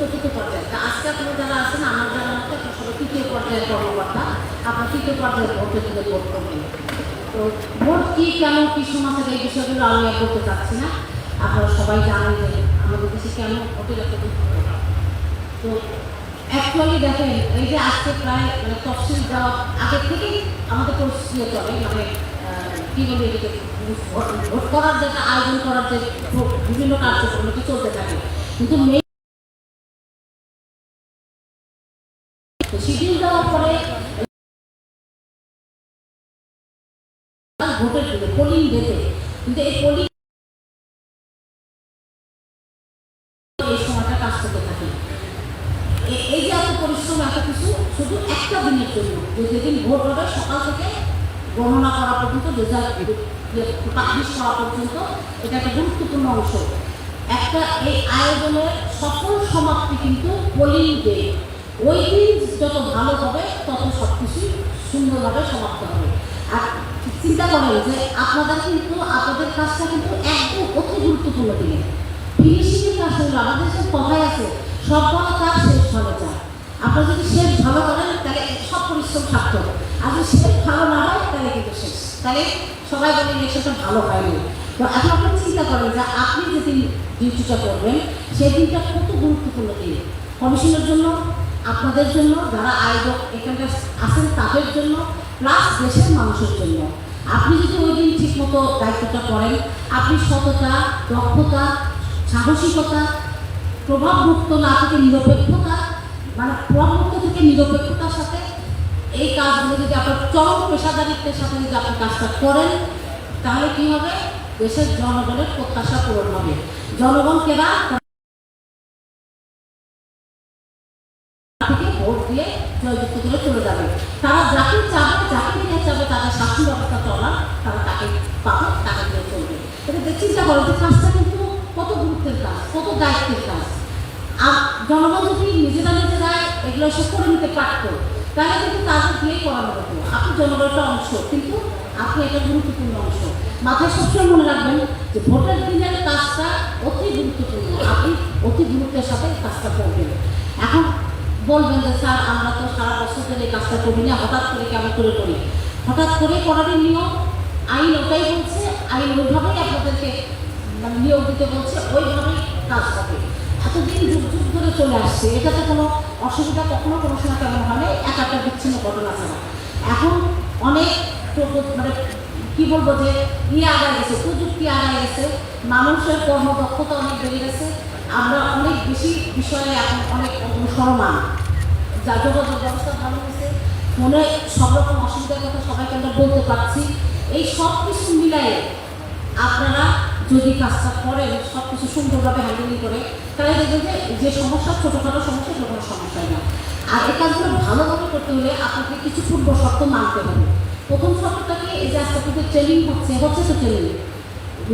চতুর্থ পর্যায়ে। তা আজকে আপনারা যারা আছেন আমার যারা মতো সবাই তৃতীয় পর্যায়ের কর্মকর্তা। আপনার তৃতীয় পর্যায়ের ভোটে ভোট করবেন। তো ভোট কি কেন কি সমাজের এই বিষয়গুলো আমি বলতে চাচ্ছি না। আপনারা সবাই জানেন যে আমাদের দেশে কেন ভোটের একটা তো অ্যাকচুয়ালি দেখেন এই যে আজকে প্রায় মানে তফসিল দেওয়া আগে থেকেই আমাদের পরিস্থিতি চলে মানে আহ, কি বলি এটাকে ভোট করার যেটা আয়োজন করার যে বিভিন্ন কার্যক্রম চলতে থাকে। কিন্তু শিডিউল দেওয়ার পরে পোলিং কিন্তু এই পোলিং এই সময়টা কাজ করতে এই যে এত পরিশ্রম এত কিছু শুধু একটা দিনের জন্য যেদিন ভোট হবে সকাল থেকে গণনা করা পর্যন্ত রেজাল্ট পাবলিশ করা পর্যন্ত এটা একটা গুরুত্বপূর্ণ অংশ একটা এই আয়োজনের সফল সমাপ্তি কিন্তু পোলিং ডে। ওই দিন যত ভালো হবে, তত সব কিছু সুন্দরভাবে সমাপ্ত হবে। আর চিন্তা করেন যে আপনাদের কিন্তু, আপনাদের কাজটা কিন্তু একদম অতি গুরুত্বপূর্ণ দিনে। ফিনিশিংয়ের কাজ হলো, আমাদের যে কথাই আছে সব ভালো কাজ শেষ ভালো চায়। আপনারা যদি শেষ ভালো করেন, তাহলে সব পরিশ্রম সার্থক। আর যদি শেষ ভালো না হয়, তাহলে কিন্তু শেষ। তাহলে সবাই বলে ইলেকশনটা ভালো হয়নি। তো এখন আপনি চিন্তা করেন যে আপনি যেদিন ডিউটিটা করবেন সেই দিনটা কত গুরুত্বপূর্ণ দিন? কমিশনের জন্য আপনাদের জন্য, যারা আয়োজক এখানকার আছেন তাদের জন্য প্লাস দেশের মানুষের জন্য। আপনি যদি ওই দিন ঠিকমতো দায়িত্বটা করেন, আপনি সততা, দক্ষতা, সাহসিকতা, প্রভাবমুক্ত না থেকে নিরপেক্ষতা মানে প্রভাবমুক্ত থেকে নিরপেক্ষতার সাথে এই কাজগুলো যদি আপনার চরম পেশাদারিত্বের সাথে যদি আপনি কাজটা করেন, তাহলে কি হবে? দেশের জনগণের প্রত্যাশা পূরণ হবে। জনগণ কেনা ভোট দিয়ে জয়যুক্ত করে চলে যাবে। তারা যাকে চাবে, যাকে নিয়ে চাবে তাদের শাস্তি ব্যবস্থা চলা তারা তাকে পাবে, তাকে দিয়ে চলবে। এটা চিন্তা করো যে কাজটা কিন্তু কত গুরুত্বের কাজ, কত দায়িত্বের কাজ। আর জনগণ যদি নিজেরা নিজেরা এগুলো সব করে নিতে পারতো, তাহলে কিন্তু তাদের দিয়ে করানো হতো। আপনি জনগণের অংশ, কিন্তু আপনি এটা গুরুত্বপূর্ণ অংশ। মাথায় সবসময় মনে রাখবেন যে ভোটের দিনের কাজটা অতি গুরুত্বপূর্ণ, আপনি অতি গুরুত্বের সাথে কাজটা করবেন। এখন বলবেন যে, স্যার, আমরা তো সারা বছর ধরে এই কাজটা করি না, হঠাৎ করে কেমন করে করি? হঠাৎ করে করার নিয়ম, আইন ওটাই বলছে, আইন ওইভাবেই আপনাদেরকে মানে নিয়োগ দিতে বলছে, ওইভাবেই কাজ হবে। এতদিন যুগ যুগ ধরে চলে আসছে, এটাতে কোনো অসুবিধা কখনো কোনো সময় কেমন হয় এক একটা বিচ্ছিন্ন ঘটনা ছাড়া। এখন অনেক মানে কি বলব যে ইয়ে আগায় গেছে, প্রযুক্তি আগায় গেছে, মানুষের কর্মদক্ষতা অনেক বেড়ে গেছে আমরা অনেক বেশি বিষয়ে অনেক অনুসরমান। যা যোগাযোগ ব্যবস্থা ভালো হয়েছে, মনে সব রকম অসুবিধার কথা সবাইকে আমরা বলতে পারছি। এই সব কিছু মিলাই আপনারা যদি কাজটা করেন সব কিছু সুন্দরভাবে হ্যান্ডেলিং করে, তাহলে দেখবেন যে যে সমস্যা, ছোটোখাটো সমস্যা সে কোনো সমস্যাই না। আর এই কাজগুলো ভালোভাবে করতে হলে আপনাকে কিছু পূর্ব শর্ত মানতে হবে। প্রথম শর্তটাকে এই যে আপনাদের ট্রেনিং হচ্ছে হচ্ছে তো ট্রেনিং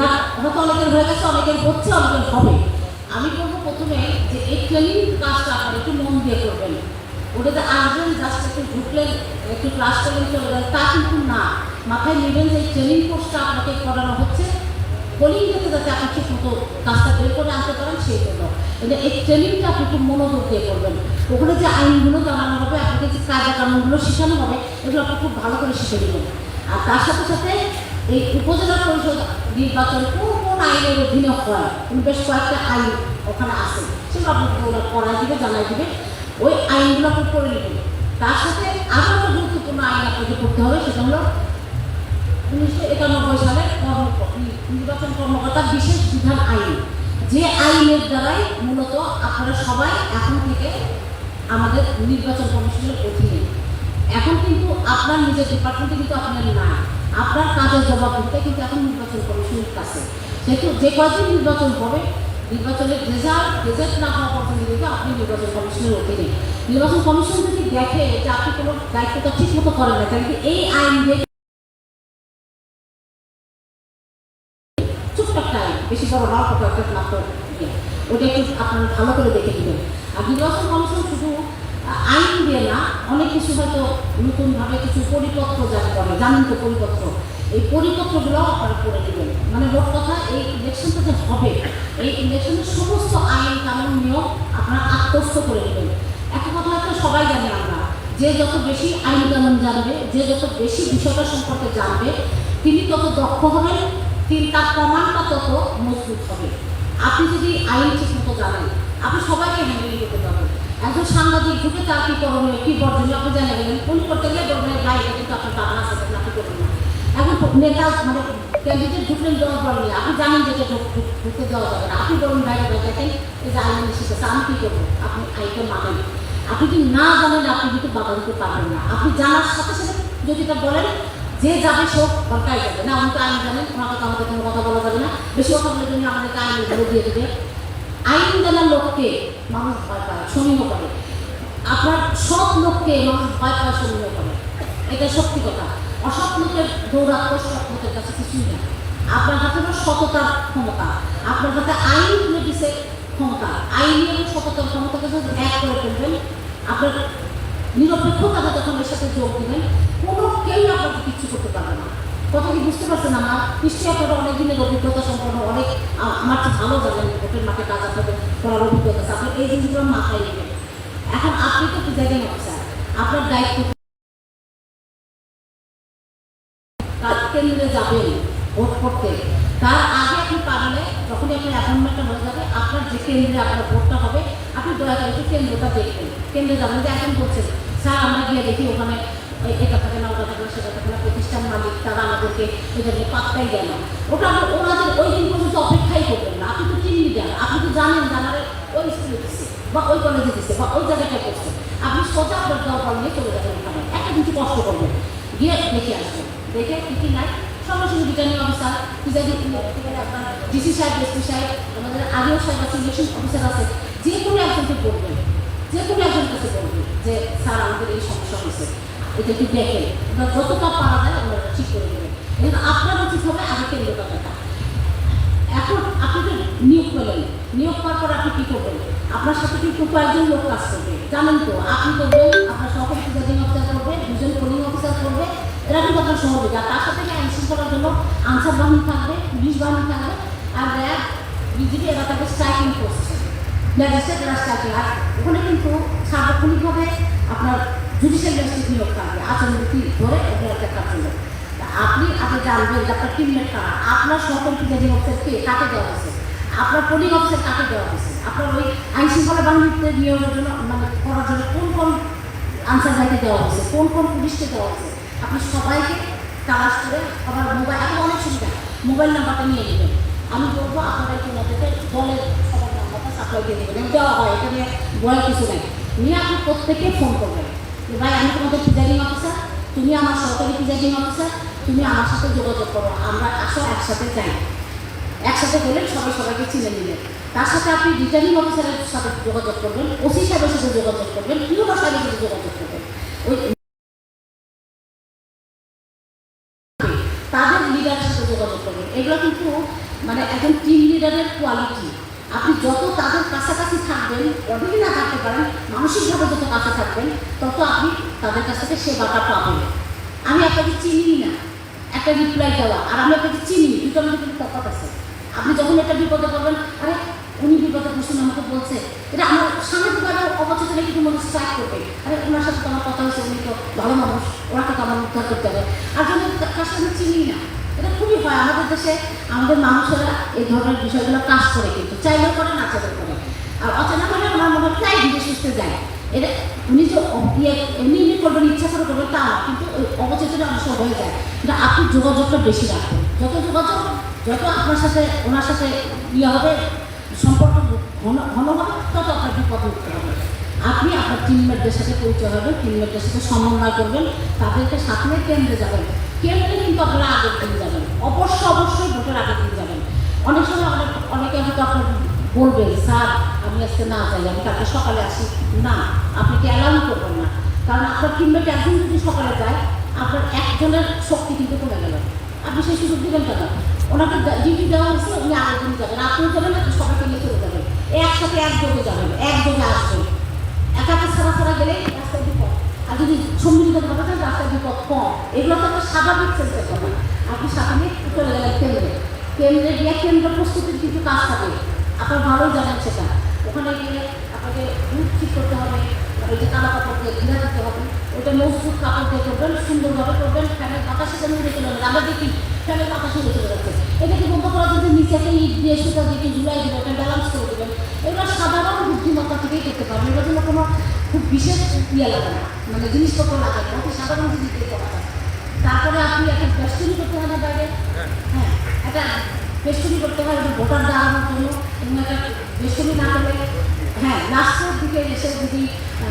না, হয়তো অনেকের হয়ে গেছে, অনেকের হচ্ছে, অনেকের হবে। আমি বলব প্রথমে যে এই ট্রেনিং কাজটা আপনারা একটু মন দিয়ে করবেন। ওটাতে আসবেন জাস্ট একটু ঢুকলেন, একটু ক্লাস করলেন চলে গেলেন তা কিন্তু না। মাথায় নেবেন যে ট্রেনিং কোর্সটা আপনাকে করানো হচ্ছে। পোলিং যাতে যাতে আপনি ঠিক মতো কাজটা বের করে আনতে পারেন, সেই জন্য। কিন্তু এই ট্রেনিংটা আপনি খুব মনোযোগ দিয়ে করবেন। ওখানে যে আইনগুলো জানানো হবে, আপনাকে যে কাজে কানুনগুলো শেখানো হবে, এগুলো আপনি খুব ভালো করে শিখে নেবেন। আর তার সাথে সাথে এই উপজেলা পরিষদ নির্বাচন কোন কোন আইনের অধীনে হয়। বেশ কয়েকটা আইন ওখানে আছে। সেগুলো আপনাকে ওরা পড়াই দিবে জানাই দিবে। ওই আইনগুলো আপনি পড়ে নেবেন তার সাথে আরও একটা গুরুত্বপূর্ণ আইন আপনাকে পড়তে হবে, সেটা হলো উনিশশো একানব্বই সালের নির্বাচন কর্মকর্তার বিশেষ বিধান আইন। যে আইনের দ্বারাই মূলত আপনারা সবাই এখন থেকে আমাদের নির্বাচন কমিশনের অধীনে। এখন কিন্তু আপনার নিজের ডিপার্টমেন্টে কিন্তু আপনার না। আপনার কাজের জবাব দিতে কিন্তু এখন নির্বাচন কমিশনের কাছে। যেহেতু যে কয়দিন নির্বাচন হবে, নির্বাচনের রেজাল্ট রেজাল্ট না হওয়া পর্যন্ত কিন্তু আপনি নির্বাচন কমিশনের অধীনে নির্বাচন কমিশন যদি দেখে যে আপনি কোনো দায়িত্বটা ঠিক মতো করেন না, তাহলে এই আইন ছোট্ট একটা বেশি বড় একটা। ওটা একটু আপনারা ভালো করে দেখে নেবেন আর নির্বাচন কমিশন শুধু আইন দিয়ে না অনেক কিছু হয়তো নতুনভাবে কিছু পরিপত্র জারি করে জানেন তো পরিপত্র এই পরিপত্রগুলো আপনারা করে দেবেন। মানে মোট কথা, এই ইলেকশনটা যে হবে, এই ইলেকশনের সমস্ত আইন কানুন নিয়ম আপনারা আত্ম আত্মস্থ করে নেবেন একটা কথা হয়তো সবাই জানি আমরা, যে যত বেশি আইন কানুন জানবে, যে যত বেশি বিষয়টা সম্পর্কে জানবে, তিনি তত দক্ষ হবেন, তিনি তার প্রমাণটা তত মজবুত হবে। আপনি যদি আইন ঠিক মতো জানেন, আপনি সবাইকে হ্যান্ডেল করতে পারবেন। একজন সাংবাদিক ঢুকে তার কি করণীয় কি বর্জনীয় আপনি জানে গেলেন উনি করতে গেলে বলবেন ভাই কিন্তু আপনার টাকা আছে আপনি করবেন এখন নেতা মানে ক্যান্ডিডেট ঢুকলেন দেওয়ার পর নিয়ে, আপনি জানেন যে এটা ঢুক- ঢুক- ঢুকতে দেওয়া যাবে না। আপনি বলুন, ভাই ভাই দেখেন, এই যে আইন শিখেছে আমি কী করব? আপনি আইনটা মানেন। আপনি যদি না জানেন, আপনি কিন্তু বাধা দিতে পারবেন না। আপনি জানার সাথে সাথে যদি তা বলেন, যে যাবে সব দরকার যাবে। না, উনি তো আইন জানেন ওনাকে তো আমাদের কোনো কথা বলা যাবে না। বেশি কথা বলে তুমি আমাদেরকে আইন দিয়ে দেবে। আইন জানার লোককে মানুষ ভয় পায় সমীহ করে। আপনার সৎ লোককে মানুষ ভয় পায় সমীহ করে। এটা সত্যি কথা। অসৎ লোকের দৌরাত্ম সৎ লোকের কাছে কিছুই না। আপনার হাতে হলো সততার ক্ষমতা। আপনার হাতে আইন তুলে দিছে ক্ষমতা। আইন এবং সততার ক্ষমতাকে যদি এক করে ফেলবেন, আপনার নিরপেক্ষতাটা যখন এর সাথে যোগ দিবেন, কোনো কেউ আপনাকে কিচ্ছু করতে পারবে না। কথা কি বুঝতে পারছেন আমার নিশ্চয়ই আপনারা অনেক দিনের অভিজ্ঞতা সম্পন্ন অনেক আমার তো ভালো জানেন ভোটের মাঠে কাজ আপনাদের করার অভিজ্ঞতা আছে। আপনি এই জিনিসগুলো মাথায় নেবেন এখন আপনি তো প্রিজাইডিং অফিসার আপনার দায়িত্ব কার কেন্দ্রে যাবেন, ভোট করতে। তার আগে আপনি পারলে, যখনই আপনার অ্যাপয়েন্টমেন্টটা হয়ে যাবে, আপনার যে কেন্দ্রে আপনার ভোটটা হবে, আপনি দয়া করে কেন্দ্রটা দেখবেন। কেন্দ্রে যাবেন যে এখন বলছেন, স্যার, আমরা গিয়ে দেখি ওখানে এ- এটা থাকে না ওটা থাকে সেটা থাকে প্রতিষ্ঠান মালিক, তারা আমাদেরকে পাত্তাই দেয় ওটা আপনি ওনাদের ওই দিন পর্যন্ত অপেক্ষাই করবেন না। আপনি তো টিম লিডার আপনি তো জানেন জানারে ওই বা ওই কলেজে দিচ্ছে বা ওই জায়গাটায় করছে আপনি সোজা চলে যাবেন ওখানে একটা কষ্ট করবেন। গিয়ে দেখে আসবেন। দেখে কি নাই। সঙ্গে সঙ্গে রিটার্নিং অফিসার প্রিজাইডিং আপনার ডিসি সাহেব এসপি সাহেব, আমাদের আগেও সাহেব আছে অফিসার আছে। যে কোনো একজনকে বলবেন। যে কোনো একজন কাছে বলবেন যে, স্যার, আমাদের এই সমস্যা হয়েছে। এটা একটু দেখেন ওরা যতটা পারা যায় ওরা ঠিক করে দেবেন এবং আপনার উচিত হবে আগে কেন্দ্রটা দেখা এখন আপনি নিয়োগ পেলেন নিয়োগ পাওয়ার পর আপনি কী করবেন? আপনার সাথে কিন্তু কয়েকজন লোক কাজ করবে। জানেন তো, আপনি করবেন আপনার সহকারী প্রিজাইডিং অফিসার করবে, দুজন পোলিং অফিসার করবে, এরা কিন্তু আপনার সহযোগী। আর তার সাথে আইন শৃঙ্খলার জন্য আনসার বাহিনী থাকবে, পুলিশ বাহিনী থাকবে, আর র্যাব, বিজিবি, এরা থাকবে স্ট্রাইকিং করছে ম্যাজিস্ট্রেট এরা স্ট্রাইকিং আর ওখানে কিন্তু সার্বক্ষণিকভাবে আপনার জুডিশিয়াল ম্যাজিস্ট্রেট নিয়োগ থাকবে আচরণবিধি ধরে ওদের একটা তা আপনি আগে জানবেন যে আপনার টিমমেট কারা আপনার সহকারী প্রিজাইডিং অফিসার কে কাকে দেওয়া হয়েছে আপনার পোলিং অফিসার কাকে দেওয়া হয়েছে আপনার ওই আইন শৃঙ্খলা বাহিনীতে নিয়োগের জন্য মানে করার জন্য কোন কোন আনসার বাহিনী দেওয়া হয়েছে কোন কোন পুলিশকে দেওয়া হয়েছে আপনি সবাইকে তালাশ করে আবার মোবাইল এখন অনেক সুবিধা মোবাইল নাম্বারটা নিয়ে নেবেন আমি বলব আপনারা একটু ওনাদেরকে দলের সবার নাম্বারটা সাপ্লাই দিয়ে দেবেন দেওয়া হয় এটা নিয়ে বলার কিছু নেই নিয়ে আপনি প্রত্যেকে ফোন করবেন যে ভাই, আমি তোমাদের প্রিজাইডিং অফিসার তুমি আমার সরকারি প্রিজাইডিং অফিসার তুমি আমার সাথে যোগাযোগ করো, আমরা আসো একসাথে যাই। একসাথে গেলে সবাই সবাইকে চিনে নিলেন তার সাথে আপনি রিটার্নিং অফিসারের সাথে যোগাযোগ করবেন, ওসি সাহেবের সাথে যোগাযোগ করবেন পিওর সাহেবের সাথে যোগাযোগ করবেন। ওই তাদের লিডারের সাথে যোগাযোগ করবেন। এগুলো কিন্তু মানে একজন টিম লিডারের কোয়ালিটি আপনি যত তাদের কাছাকাছি থাকবেন অনেকে না থাকতে পারেন, মানসিকভাবে যত কাছে থাকবেন, তত আপনি তাদের কাছ থেকে সেবাটা পাবেন। আমি আপনাকে চিনি না। একটা রিপ্লাই দেওয়া। আর আমি আপনাকে চিনি দুটোর মধ্যে কিন্তু তফাৎ আছে। আপনি যখন একটা বিপদে পড়বেন, আরে, উনি বিপদে পড়ছেন, আমাকে বলছে। এটা আমার সামনে সামাজিকভাবে অবচেতনে কিন্তু মনে স্ট্রাইক করবে। আরে, ওনার সাথে তো আমার কথা হয়েছে, উনি তো ভালো মানুষ। ওনাকে তো আমার উদ্ধার করতে হবে। আর জন্য কার সাথে চিনি না এটা খুবই হয় আমাদের দেশে আমাদের মানুষেরা এই ধরনের বিষয়গুলো কাজ করে কিন্তু, চাইলেও করে না, চাইলেও করে আর অচেনা করে আমার মনে হয় প্রায় ধীরে সুস্থে যায়। এটা উনি যে ইয়ে এমনি এমনি করবেন, ইচ্ছা করে করবেন, তা কিন্তু ওই অবচেতনে অংশ হয়ে যায়। কিন্তু আপনি যোগাযোগটা বেশি রাখবেন। যত যোগাযোগ, যত আপনার সাথে, ওনার সাথে ইয়ে হবে, সম্পর্ক ঘন ঘন হবে, তত আপনার বিপদ উঠতে হবে। আপনি আপনার টিমমেটদের সাথে পরিচয় হবেন টিমমেটদের সাথে সমন্বয় করবেন, তাদেরকে সাথে কেন্দ্রে যাবেন। কেন্দ্রে কিন্তু আপনারা আগের দিন যাবেন। অবশ্যই অবশ্যই ভোটের আগের দিন যাবেন। অনেক সময় অনেক অনেকে হয়তো আপনার বলবে, স্যার, আমি আজকে না যাই, আমি কালকে সকালে আসি। না, আপনি কি অ্যালাউ করবেন না? কারণ আপনার টিমমেট একজন যদি সকালে যায়, আপনার একজনের শক্তি কিন্তু কমে গেল। আপনি সেই সুযোগ দেবেন কেন? ওনাকে ডিউটি দেওয়া হয়েছে, উনি আগের দিন যাবেন। আপনিও যাবেন, আপনি সবাইকে নিয়ে চলে যাবেন। একসাথে একযোগে যাবেন, একযোগে আসবেন। একা ছাড়া ছাড়া গেলে আর যদি সম্মিলিতভাবে যান রাস্তায় বিপদ কম এগুলো তো আপনার স্বাভাবিক সেন্সের কথা। আপনি নিয়ে চলে গেলেন কেন্দ্রে। কেন্দ্রে গিয়ে কেন্দ্র প্রস্তুতির কিছু কাজ থাকে। আপনার ভালোই জানেন সেটা। ওখানে গিয়ে আপনাকে বুথ করতে হবে ওই যে কালো কাপড় দিয়ে ঘিরা দিতে হবে ওটা মজবুত কাপড় দিয়ে করবেন, সুন্দরভাবে করবেন, ফ্যানের বাতাসে যেন উড়ে চলে যাবে আমরা দেখি ফ্যানের বাতাসে উড়ে চলে যাচ্ছে? এটাকে বন্ধ করার জন্য নিচে একটা ইট দিয়ে সুতা দিয়ে ঝুলাই দেবেন ব্যালেন্স করে দেবেন। এগুলো সাধারণ বুদ্ধিমত্তা থেকেই করতে পারবেন। জন্য কোনো খুব বিশেষ ইয়ে লাগে না। মানে জিনিসপত্র লাগে না অতি সাধারণ জিনিস দিয়ে করা যায় তারপরে আপনি একটা বেষ্টনী করতে হয় না বাইরে? হ্যাঁ। একটা বেষ্টনী করতে হয় একটা ভোটার দাঁড়ানোর জন্য এবং একটা বেষ্টনী না করলে হ্যাঁ লাস্টের দিকে এসে যদি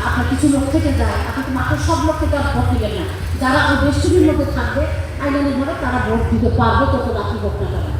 আপনার কিছু লোক থেকে যায় আপনি তো মাত্র সব লোক থেকে আর ভোট দিবেন না। যারা ওই বেষ্টনীর মধ্যে থাকবে আইনের ঘরে তারা ভোট দিতে পারবে তত রাত্রি ভোট না পাবে